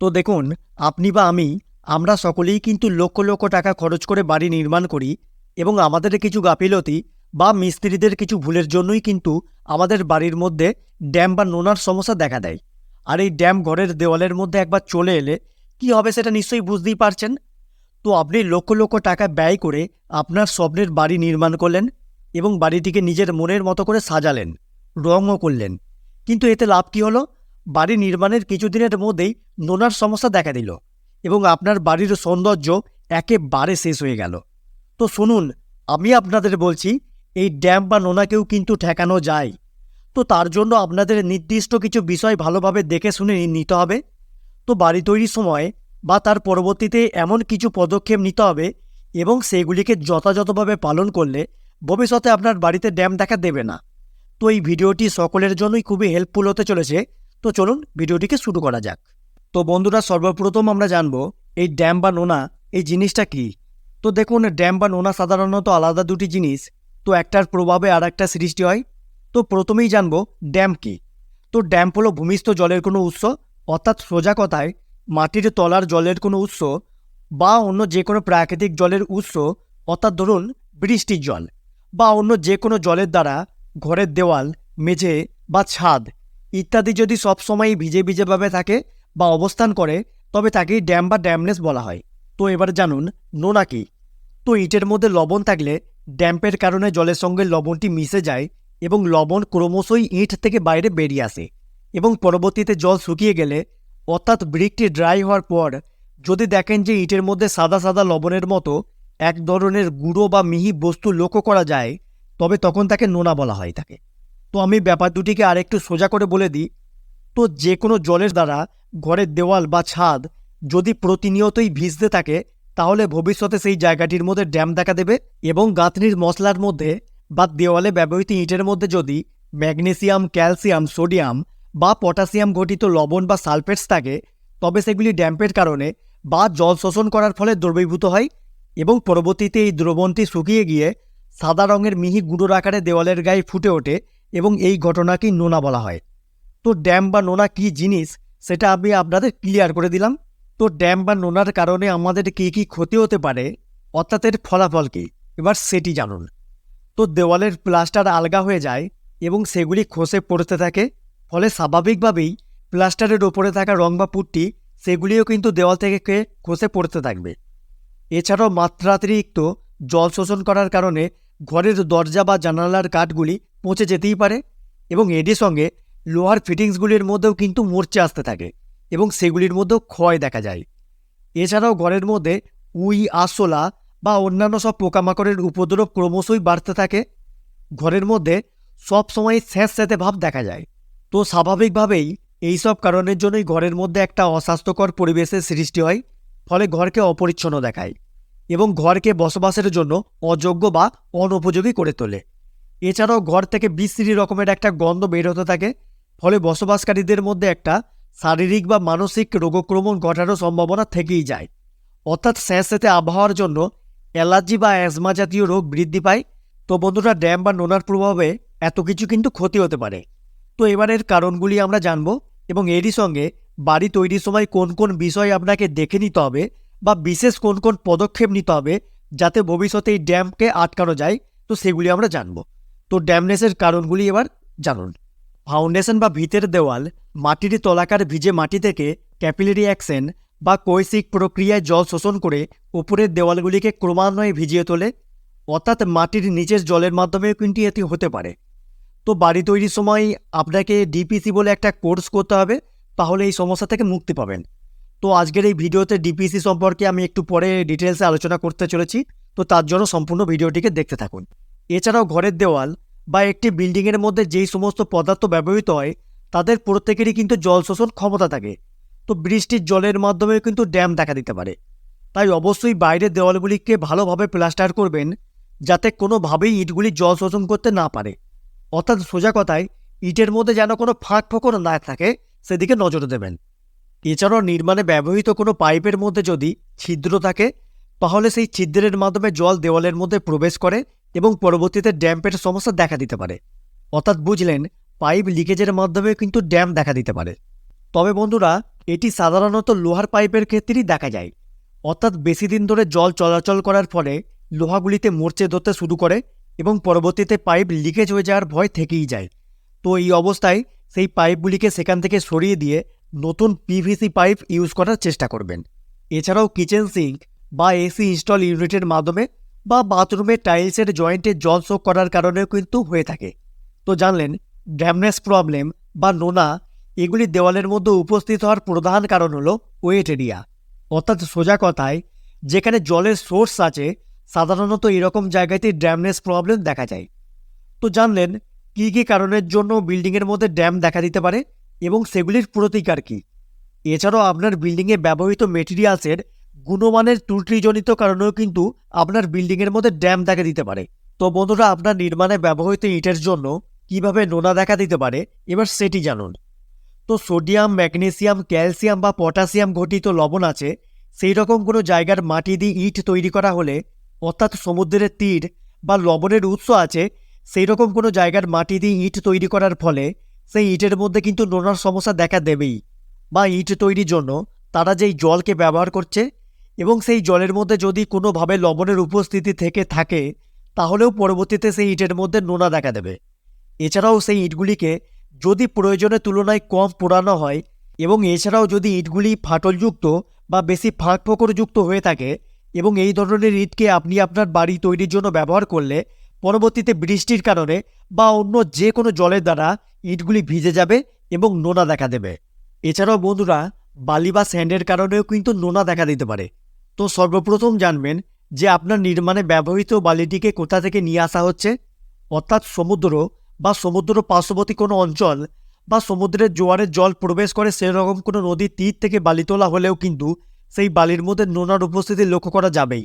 তো দেখুন, আপনি বা আমি, আমরা সকলেই কিন্তু লক্ষ লক্ষ টাকা খরচ করে বাড়ি নির্মাণ করি এবং আমাদের কিছু গাফিলতি বা মিস্ত্রিদের কিছু ভুলের জন্যই কিন্তু আমাদের বাড়ির মধ্যে ড্যাম বা নোনার সমস্যা দেখা দেয়। আর এই ড্যাম ঘরের দেওয়ালের মধ্যে একবার চলে এলে কি হবে সেটা নিশ্চয়ই বুঝতেই পারছেন? তো আপনি লক্ষ লক্ষ টাকা ব্যয় করে আপনার স্বপ্নের বাড়ি নির্মাণ করলেন এবং বাড়িটিকে নিজের মনের মতো করে সাজালেন, রঙও করলেন। কিন্তু এতে লাভ কি হলো? বাড়ি নির্মাণের কিছুদিনের মধ্যেই নোনার সমস্যা দেখা দিল এবং আপনার বাড়ির সৌন্দর্য একেবারে শেষ হয়ে গেল। তো শুনুন, আমি আপনাদের বলছি, এই ড্যাম বা নোনাকেও কিন্তু ঠেকানো যায়। তো তার জন্য আপনাদের নির্দিষ্ট কিছু বিষয় ভালোভাবে দেখে শুনে নিতে হবে। তো বাড়ি তৈরির সময় বা তার পরবর্তীতে এমন কিছু পদক্ষেপ নিতে হবে এবং সেগুলিকে যথাযথভাবে পালন করলে ভবিষ্যতে আপনার বাড়িতে ড্যাম দেখা দেবে না। তো এই ভিডিওটি সকলের জন্যই খুবই হেল্পফুল হতে চলেছে। তো চলুন ভিডিওটিকে শুরু করা যাক। তো বন্ধুরা, সর্বপ্রথম আমরা জানব, এই ড্যাম বা নোনা, এই জিনিসটা কি? তো দেখুন, ড্যাম বা নোনা সাধারণত আলাদা দুটি জিনিস, তো একটার প্রভাবে আর একটা সৃষ্টি হয়। তো প্রথমেই জানব, ড্যাম কি? তো ড্যাম হলো ভূমিস্থ জলের কোনো উৎস, অর্থাৎ সোজা কথায়, মাটির তলার জলের কোনো উৎস, বা অন্য যে কোনো প্রাকৃতিক জলের উৎস, অর্থাৎ ধরুন, বৃষ্টির জল, বা অন্য যে কোনো জলের দ্বারা, ঘরের দেওয়াল, মেঝে, বা ছাদ ইত্যাদি যদি সবসময় ভিজে ভিজেভাবে থাকে বা অবস্থান করে, তবে তাকেই ড্যাম বা ড্যামনেস বলা হয়। তো এবার জানুন, নোনা কি? তো ইটের মধ্যে লবণ থাকলে ড্যাম্পের কারণে জলের সঙ্গে লবণটি মিশে যায় এবং লবণ ক্রমশই ইট থেকে বাইরে বেরিয়ে আসে এবং পরবর্তীতে জল শুকিয়ে গেলে, অর্থাৎ ব্রিকটি ড্রাই হওয়ার পর, যদি দেখেন যে ইটের মধ্যে সাদা সাদা লবণের মতো এক ধরনের গুঁড়ো বা মিহি বস্তু লক্ষ্য করা যায়, তবে তখন তাকে নোনা বলা হয় তাকে। তো আমি ব্যাপার দুটিকে আরেকটু সোজা করে বলে দিই। তো যে কোনো জলের দ্বারা ঘরের দেওয়াল বা ছাদ যদি প্রতিনিয়তই ভিজতে থাকে, তাহলে ভবিষ্যতে সেই জায়গাটির মধ্যে ড্যাম দেখা দেবে এবং গাঁথনির মশলার মধ্যে বা দেওয়ালে ব্যবহৃত ইটের মধ্যে যদি ম্যাগনেসিয়াম, ক্যালসিয়াম, সোডিয়াম বা পটাশিয়াম ঘটিত লবণ বা সালফেটস থাকে, তবে সেগুলি ড্যাম্পের কারণে বা জল শোষণ করার ফলে দ্রবীভূত হয় এবং পরবর্তীতে এই দ্রবণটি শুকিয়ে গিয়ে সাদা রঙের মিহি গুঁড়োর আকারে দেওয়ালের গায়ে ফুটে ওঠে এবং এই ঘটনাকেই নোনা বলা হয়। তো ড্যাম বা নোনা কী জিনিস, সেটা আমি আপনাদের ক্লিয়ার করে দিলাম। তো ড্যাম বা নোনার কারণে আমাদের কী কী ক্ষতি হতে পারে, অর্থাৎ এর ফলাফল কী? এবার সেটি জানুন। তো দেওয়ালের প্লাস্টার আলগা হয়ে যায় এবং সেগুলি খসে পড়তে থাকে, ফলে স্বাভাবিকভাবেই প্লাস্টারের ওপরে থাকা রং বা পুট্টি, সেগুলিও কিন্তু দেওয়াল থেকে খসে পড়তে থাকবে। এছাড়াও মাত্রাতিরিক্ত জল শোষণ করার কারণে ঘরের দরজা বা জানালার কাঠগুলি পচে যেতেই পারে এবং এরই সঙ্গে লোহার ফিটিংসগুলির মধ্যেও কিন্তু মরচে আসতে থাকে এবং সেগুলির মধ্যেও ক্ষয় দেখা যায়। এছাড়াও ঘরের মধ্যে উই, আরশোলা বা অন্যান্য সব পোকামাকড়ের উপদ্রব ক্রমশই বাড়তে থাকে। ঘরের মধ্যে সব সময় স্যাঁতস্যাঁতে ভাব দেখা যায়। তো স্বাভাবিকভাবেই এই সব কারণের জন্যই ঘরের মধ্যে একটা অস্বাস্থ্যকর পরিবেশের সৃষ্টি হয়, ফলে ঘরকে অপরিচ্ছন্ন দেখায়। এবং ঘরকে বসবাসের জন্য অযোগ্য বা অনুপযোগী করে তোলে। এছাড়াও ঘর থেকে বিশ্রী রকমের একটা গন্ধ বের হতে থাকে, ফলে বসবাসকারীদের মধ্যে একটা শারীরিক বা মানসিক রোগক্রমণ ঘটারও সম্ভাবনা থেকেই যায়। অর্থাৎ স্যাঁতস্যাঁতে আবহাওয়ার জন্য অ্যালার্জি বা অ্যাজমা জাতীয় রোগ বৃদ্ধি পায়। তো বন্ধুরা, ড্যাম বা নোনার প্রভাবে এত কিছু কিন্তু ক্ষতি হতে পারে। তো এবারের কারণগুলি আমরা জানব এবং এরই সঙ্গে বাড়ি তৈরির সময় কোন কোন বিষয় আপনাকে দেখে নিতে হবে বা বিশেষ কোন কোন পদক্ষেপ নিতে হবে যাতে ভবিষ্যতে এই ড্যামকে আটকানো যায়, তো সেগুলি আমরা জানব। তো ড্যামনেসের কারণগুলি এবার জানুন। ফাউন্ডেশন বা ভিতের দেওয়াল, মাটির তলাকার ভিজে মাটি থেকে ক্যাপিলারি অ্যাকশন বা কৈশিক প্রক্রিয়ায় জল শোষণ করে উপরের দেওয়ালগুলিকে ক্রমান্বয়ে ভিজিয়ে তোলে, অর্থাৎ মাটির নিচের জলের মাধ্যমেও কিন্তু এটি হতে পারে। তো বাড়ি তৈরির সময় আপনাকে ডিপিসি বলে একটা কোর্স করতে হবে, তাহলে এই সমস্যা থেকে মুক্তি পাবেন। তো আজকের এই ভিডিওতে ডিপিসি সম্পর্কে আমি একটু পরে ডিটেলসে আলোচনা করতে চলেছি, তো তার জন্য সম্পূর্ণ ভিডিওটিকে দেখতে থাকুন। এছাড়াও ঘরের দেওয়াল বা একটি বিল্ডিংয়ের মধ্যে যেই সমস্ত পদার্থ ব্যবহৃত হয়, তাদের প্রত্যেকেরই কিন্তু জল শোষণ ক্ষমতা থাকে। তো বৃষ্টির জলের মাধ্যমে কিন্তু ড্যাম দেখা দিতে পারে। তাই অবশ্যই বাইরের দেওয়ালগুলিকে ভালোভাবে প্লাস্টার করবেন, যাতে কোনোভাবেই ইটগুলি জল শোষণ করতে না পারে। অর্থাৎ সোজা কথায়, ইটের মধ্যে যেন কোনো ফাঁক ফোকর না থাকে, সেদিকে নজর দেবেন। এছাড়াও নির্মাণে ব্যবহৃত কোনো পাইপের মধ্যে যদি ছিদ্র থাকে, তাহলে সেই ছিদ্রের মাধ্যমে জল দেওয়ালের মধ্যে প্রবেশ করে এবং পরবর্তীতে ড্যাম্পের সমস্যা দেখা দিতে পারে। অর্থাৎ বুঝলেন, পাইপ লিকেজের মাধ্যমে কিন্তু ড্যাম দেখা দিতে পারে। তবে বন্ধুরা, এটি সাধারণত লোহার পাইপের ক্ষেত্রেই দেখা যায়। অর্থাৎ বেশি দিন ধরে জল চলাচল করার ফলে লোহাগুলিতে মরচে ধরতে শুরু করে এবং পরবর্তীতে পাইপ লিকেজ হয়ে যাওয়ার ভয় থেকেই যায়। তো এই অবস্থায় সেই পাইপগুলিকে সেখান থেকে সরিয়ে দিয়ে নতুন পিভিসি পাইপ ইউজ করার চেষ্টা করবেন। এছাড়াও কিচেন সিঙ্ক বা এসি ইনস্টল ইউনিটের মাধ্যমে বা বাথরুমে টাইলসের জয়েন্টে জল শোক করার কারণেও কিন্তু হয়ে থাকে। তো জানলেন, ড্যামনেস প্রবলেম বা নোনা, এগুলি দেওয়ালের মধ্যে উপস্থিত হওয়ার প্রধান কারণ হলো ওয়েট এরিয়া অর্থাৎ সোজা কথায়, যেখানে জলের সোর্স আছে, সাধারণত এরকম জায়গাতেই ড্যামনেস প্রবলেম দেখা যায়। তো জানলেন, কী কী কারণের জন্য বিল্ডিংয়ের মধ্যে ড্যাম দেখা দিতে পারে? এবং সেগুলির প্রতিকার কী? এছাড়াও আপনার বিল্ডিংয়ে ব্যবহৃত মেটেরিয়ালসের গুণমানের ত্রুটিজনিত কারণেও কিন্তু আপনার বিল্ডিংয়ের মধ্যে ড্যাম দেখা দিতে পারে। তো বন্ধুরা, আপনার নির্মাণে ব্যবহৃত ইটের জন্য কীভাবে নোনা দেখা দিতে পারে, এবার সেটি জানুন। তো সোডিয়াম, ম্যাগনেসিয়াম, ক্যালসিয়াম বা পটাশিয়াম ঘটিত লবণ আছে, সেই রকম কোনো জায়গার মাটি দিয়ে ইট তৈরি করা হলে, অর্থাৎ সমুদ্রের তীর বা লবণের উৎস আছে, সেই রকম কোনো জায়গার মাটি দিয়ে ইট তৈরি করার ফলে সেই ইটের মধ্যে কিন্তু নোনার সমস্যা দেখা দেবেই বা ইট তৈরির জন্য। তারা যেই জলকে ব্যবহার করছে এবং সেই জলের মধ্যে যদি কোনোভাবে লবণের উপস্থিতি থেকে থাকে, তাহলেও পরবর্তীতে সেই ইটের মধ্যে নোনা দেখা দেবে। এছাড়াও সেই ইটগুলিকে যদি প্রয়োজনের তুলনায় কম পোড়ানো হয় এবং এছাড়াও যদি ইটগুলি ফাটলযুক্ত বা বেশি ফাঁক ফোকরযুক্ত হয়ে থাকে এবং এই ধরনের ইটকে আপনি আপনার বাড়ি তৈরির জন্য ব্যবহার করলে পরবর্তীতে বৃষ্টির কারণে বা অন্য যে কোনো জলের দ্বারা ইটগুলি ভিজে যাবে এবং নোনা দেখা দেবে। এছাড়াও বন্ধুরা, বালি বা স্যান্ডের কারণেও কিন্তু নোনা দেখা দিতে পারে। তো সর্বপ্রথম জানবেন যে আপনার নির্মাণে ব্যবহৃত বালিটিকে কোথা থেকে নিয়ে আসা হচ্ছে। অর্থাৎ সমুদ্র বা সমুদ্র পার্শ্ববর্তী কোনো অঞ্চল বা সমুদ্রের জোয়ারের জল প্রবেশ করে সেরকম কোনো নদীর তীর থেকে বালি তোলা হলেও কিন্তু সেই বালির মধ্যে নোনার উপস্থিতি লক্ষ্য করা যাবেই।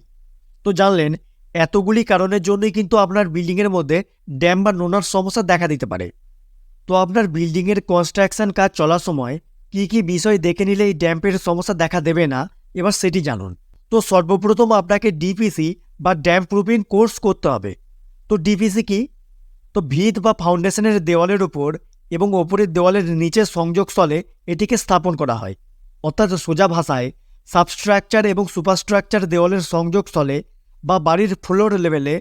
তো জানলেন এতগুলি কারণের জন্যই কিন্তু আপনার বিল্ডিংয়ের মধ্যে ড্যাম বা নোনার সমস্যা দেখা দিতে পারে। তো আপনার বিল্ডিংয়ের কনস্ট্রাকশন কাজ চলার সময় কী কী বিষয় দেখে নিলে এই ড্যাম্পের সমস্যা দেখা দেবে না? এবার সেটি জানুন। তো সর্বপ্রথম আপনাকে ডিপিসি বা ড্যাম প্রুফিং কোর্স করতে হবে। তো ডিপিসি কি? তো ভিত বা ফাউন্ডেশনের দেওয়ালের উপর এবং ওপরের দেওয়ালের নিচের সংযোগস্থলে এটিকে স্থাপন করা হয়। অর্থাৎ সোজা ভাষায় সাবস্ট্রাকচার এবং সুপারস্ট্রাকচার দেওয়ালের সংযোগস্থলে বা বাড়ির ফ্লোর লেভেলে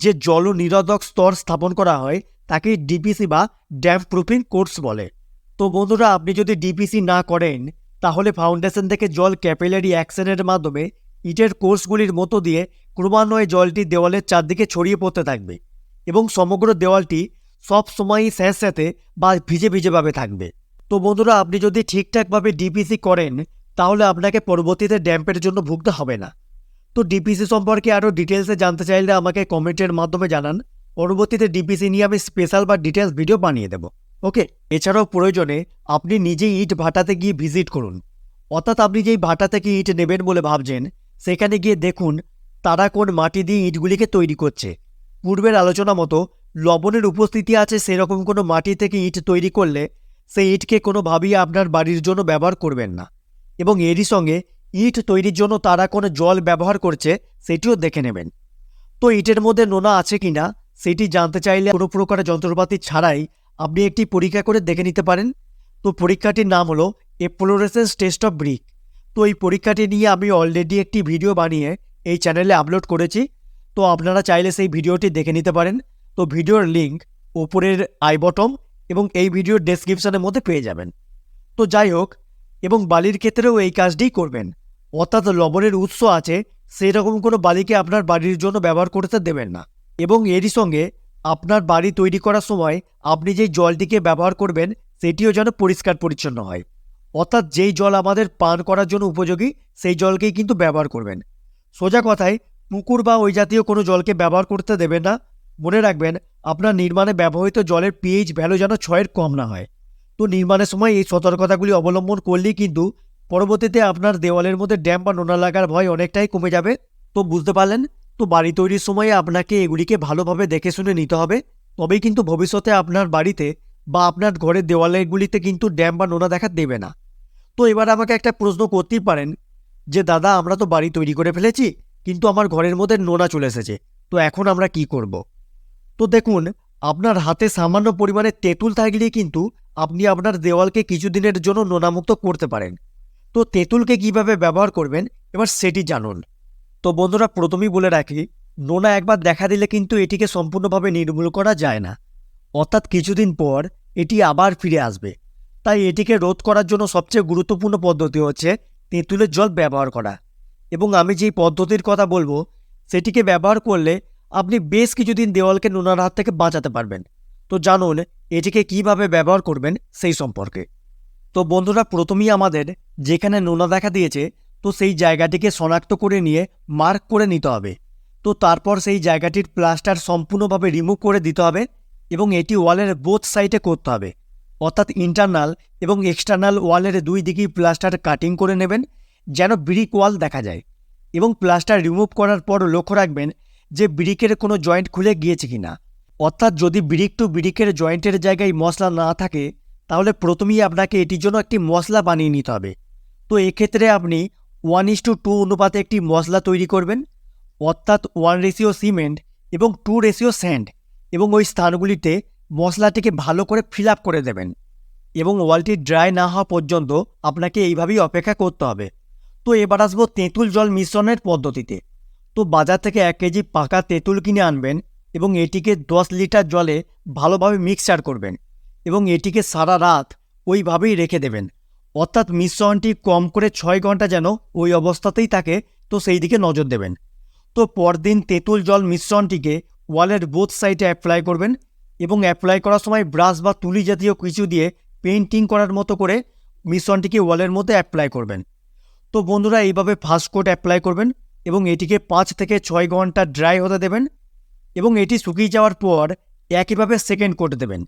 যে জল নিরোধক স্তর স্থাপন করা হয়, তাকে ডিপিসি বা ড্যাম প্রুফিং কোর্স বলে। তো বন্ধুরা, আপনি যদি ডিপিসি না করেন, তাহলে ফাউন্ডেশন থেকে জল ক্যাপিলারি অ্যাকশনের মাধ্যমে ইটের কোর্সগুলির মতো দিয়ে ক্রমান্বয়ে জলটি দেওয়ালের চারদিকে ছড়িয়ে পড়তে থাকবে এবং সমগ্র দেওয়ালটি সব সময়ই স্যাঁতস্যাঁতে বা ভিজে ভিজেভাবে থাকবে। তো বন্ধুরা, আপনি যদি ঠিকঠাকভাবে ডিপিসি করেন, তাহলে আপনাকে পরবর্তীতে ড্যাম্পের জন্য ভুগতে হবে না। তো ডিপিসি সম্পর্কে আরও ডিটেলসে জানতে চাইলে আমাকে কমেন্টের মাধ্যমে জানান। পরবর্তীতে ডিপিসি নিয়ে আমি স্পেশাল বা ডিটেলস ভিডিও বানিয়ে দেব। ওকে এছাড়াও প্রয়োজনে আপনি নিজেই ইট ভাটাতে গিয়ে ভিজিট করুন। অর্থাৎ আপনি যেই ভাটা থেকে ইট নেবেন বলে ভাবছেন, সেখানে গিয়ে দেখুন তারা কোন মাটি দিয়ে ইটগুলিকে তৈরি করছে। পূর্বের আলোচনা মতো লবণের উপস্থিতি আছে সেরকম কোনো মাটি থেকে ইট তৈরি করলে, সেই ইটকে কোনোভাবেই আপনার বাড়ির জন্য ব্যবহার করবেন না। এবং এরই সঙ্গে ইট তৈরির জন্য তারা কোনো জল ব্যবহার করছে সেটিও দেখে নেবেন। তো ইটের মধ্যে নোনা আছে কিনা সেটি জানতে চাইলে কোনো প্রকার যন্ত্রপাতি ছাড়াই আপনি একটি পরীক্ষা করে দেখে নিতে পারেন। তো পরীক্ষাটির নাম হলো a fluorescence test of brick. তো এই পরীক্ষাটি নিয়ে আমি অলরেডি একটি ভিডিও বানিয়ে এই চ্যানেলে আপলোড করেছি। তো আপনারা চাইলে সেই ভিডিওটি দেখে নিতে পারেন। তো ভিডিওর লিঙ্ক ওপরের আই বটম এবং এই ভিডিওর ডেসক্রিপশনের মধ্যে পেয়ে যাবেন। তো যাই হোক, এবং বালির ক্ষেত্রেও এই কাজটিই করবেন। অর্থাৎ লবণের উৎস আছে সেই রকম কোনো বালিকে আপনার বাড়ির জন্য ব্যবহার করতে দেবেন না। এবং এরই সঙ্গে আপনার বাড়ি তৈরি করার সময় আপনি যেই জলটিকে ব্যবহার করবেন, সেটিও যেন পরিষ্কার পরিচ্ছন্ন হয়। অর্থাৎ যেই জল আমাদের পান করার জন্য উপযোগী, সেই জলকেই কিন্তু ব্যবহার করবেন। সোজা কথায়, পুকুর বা ওই জাতীয় কোনো জলকে ব্যবহার করতে দেবেন না। মনে রাখবেন, আপনার নির্মাণে ব্যবহৃত জলের পিএইচ ভ্যালু যেন ছয়ের কম না হয়। তো নির্মাণের সময় এই সতর্কতাগুলি অবলম্বন করলেই কিন্তু পরবর্তীতে আপনার দেওয়ালের মধ্যে ড্যাম বা নোনা লাগার ভয় অনেকটাই কমে যাবে। তো বুঝতে পারলেন? তো বাড়ি তৈরির সময় আপনাকে এগুলিকে ভালোভাবে দেখে শুনে নিতে হবে। তবেই কিন্তু ভবিষ্যতে আপনার বাড়িতে বা আপনার ঘরের দেওয়ালগুলিতে কিন্তু ড্যাম বা নোনা দেখা দেবে না। তো এবার আমাকে একটা প্রশ্ন করতেই পারেন যে, দাদা, আমরা তো বাড়ি তৈরি করে ফেলেছি, কিন্তু আমার ঘরের মধ্যে নোনা চলে এসেছে। তো এখন আমরা কি করব। তো দেখুন, আপনার হাতে সামান্য পরিমাণে তেঁতুল থাকলেই কিন্তু আপনি আপনার দেওয়ালকে কিছুদিনের জন্য নোনামুক্ত করতে পারেন। তো তেঁতুলকে কীভাবে ব্যবহার করবেন, এবার সেটি জানুন। তো বন্ধুরা, প্রথমেই বলে রাখি, নোনা একবার দেখা দিলে কিন্তু এটিকে সম্পূর্ণভাবে নির্মূল করা যায় না। অর্থাৎ কিছুদিন পর এটি আবার ফিরে আসবে। তাই এটিকে রোধ করার জন্য সবচেয়ে গুরুত্বপূর্ণ পদ্ধতি হচ্ছে তেঁতুলের জল ব্যবহার করা। এবং আমি যেই পদ্ধতির কথা বলব, সেটিকে ব্যবহার করলে আপনি বেশ কিছুদিন দেওয়ালকে নোনার হাত থেকে বাঁচাতে পারবেন। তো জানুন, এটিকে কীভাবে ব্যবহার করবেন সেই সম্পর্কে। তো বন্ধুরা প্রথমেই আমাদের যেখানে নোনা দেখা দিয়েছে, তো সেই জায়গাটিকে শনাক্ত করে নিয়ে মার্ক করে নিতে হবে। তো তারপর সেই জায়গাটির প্লাস্টার সম্পূর্ণভাবে রিমুভ করে দিতে হবে এবং এটি ওয়ালের বোথ সাইডে করতে হবে। অর্থাৎ ইন্টারনাল এবং এক্সটার্নাল ওয়ালের দুই দিকেই প্লাস্টার কাটিং করে নেবেন, যেন ব্রিক ওয়াল দেখা যায়। এবং প্লাস্টার রিমুভ করার পর লক্ষ্য রাখবেন যে ব্রিকের কোনো জয়েন্ট খুলে গিয়েছে কিনা। অর্থাৎ যদি ব্রিক টু ব্রিকের জয়েন্টের জায়গায় মশলা না থাকে তাহলে প্রথমেই আপনাকে এটির জন্য একটি মশলা বানিয়ে নিতে হবে। তো এক্ষেত্রে আপনি ওয়ান ইস টু টু অনুপাতে একটি মশলা তৈরি করবেন, অর্থাৎ ওয়ান রেশিও সিমেন্ট এবং টু রেশিও স্যান্ড এবং ওই স্থানগুলিতে মশলাটিকে ভালো করে ফিল আপ করে দেবেন এবং ওয়ালটি ড্রাই না হওয়া পর্যন্ত আপনাকে এইভাবেই অপেক্ষা করতে হবে। তো এবার আসব তেঁতুল জল মিশ্রণের পদ্ধতিতে। তো বাজার থেকে এক কেজি পাকা তেঁতুল কিনে আনবেন এবং এটিকে দশ লিটার জলে ভালোভাবে মিক্সচার করবেন। এবং এটিকে সারা রাত ওইভাবেই রেখে দেবেন। অর্থাৎ মিশ্রণটি কম করে ছয় ঘণ্টা যেন ওই অবস্থাতেই থাকে, তো সেই দিকে নজর দেবেন। তো পরদিন তেঁতুল জল মিশ্রণটিকে ওয়ালের বোথ সাইডে অ্যাপ্লাই করবেন এবং অ্যাপ্লাই করার সময় ব্রাশ বা তুলি জাতীয় কিছু দিয়ে পেন্টিং করার মতো করে মিশ্রণটিকে ওয়ালের মধ্যে অ্যাপ্লাই করবেন। তো বন্ধুরা, এইভাবে ফার্স্ট কোট অ্যাপ্লাই করবেন এবং এটিকে পাঁচ থেকে ছয় ঘণ্টা ড্রাই হতে দেবেন এবং এটি শুকিয়ে যাওয়ার পর একইভাবে সেকেন্ড কোট দেবেন।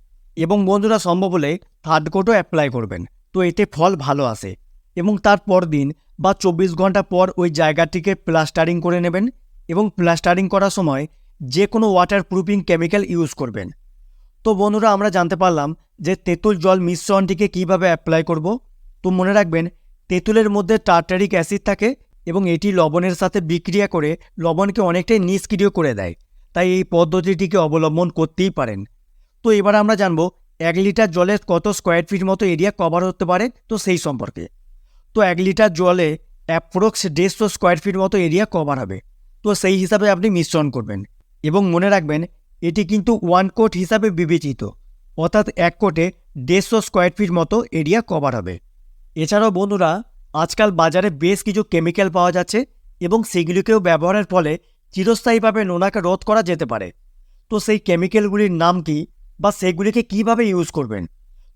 এবং বন্ধুরা, সম্ভব হলে থার্ড কোটও অ্যাপ্লাই করবেন। তো এতে ফল ভালো আসে এবং তার পর দিন বা চব্বিশ ঘণ্টা পর ওই জায়গাটিকে প্লাস্টারিং করে নেবেন এবং প্লাস্টারিং করার সময় যে কোনো ওয়াটার প্রুফিং কেমিক্যাল ইউজ করবেন। তো বন্ধুরা, আমরা জানতে পারলাম যে তেঁতুল জল মিশ্রণটিকে কীভাবে অ্যাপ্লাই করব। তো মনে রাখবেন, তেঁতুলের মধ্যে টার্টারিক অ্যাসিড থাকে এবং এটি লবণের সাথে বিক্রিয়া করে লবণকে অনেকটাই নিষ্ক্রিয় করে দেয়। তাই এই পদ্ধতিটিকে অবলম্বন করতেই পারেন। তো এবার আমরা জানব এক লিটার জলে কত স্কোয়ার ফিট মতো এরিয়া কভার হতে পারে, তো সেই সম্পর্কে। তো এক লিটার জলে অ্যাপ্রক্স দেড়শো স্কোয়ার ফিট মতো এরিয়া কভার হবে, তো সেই হিসাবে আপনি মিশ্রণ করবেন। এবং মনে রাখবেন, এটি কিন্তু ওয়ান কোট হিসাবে বিবেচিত, অর্থাৎ এক কোটে দেড়শো স্কোয়ার ফিট মতো এরিয়া কভার হবে। এছাড়াও বন্ধুরা, আজকাল বাজারে বেশ কিছু কেমিক্যাল পাওয়া যাচ্ছে এবং সেগুলিকেও ব্যবহারের ফলে চিরস্থায়ীভাবে নোনাকে রোধ করা যেতে পারে। তো সেই কেমিক্যালগুলির নাম কি? বা সেগুলিকে কীভাবে ইউজ করবেন?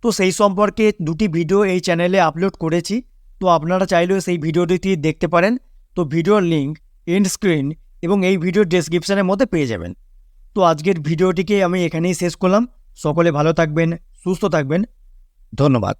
তো সেই সম্পর্কে দুটি ভিডিও এই চ্যানেলে আপলোড করেছি। তো আপনারা চাইলেও সেই ভিডিওটি দেখতে পারেন। তো ভিডিওর লিঙ্ক এন্ড স্ক্রিন এবং এই ভিডিও ডেসক্রিপশানের মধ্যে পেয়ে যাবেন। তো আজকের ভিডিওটিকে আমি এখানেই শেষ করলাম। সকলে ভালো থাকবেন, সুস্থ থাকবেন। ধন্যবাদ।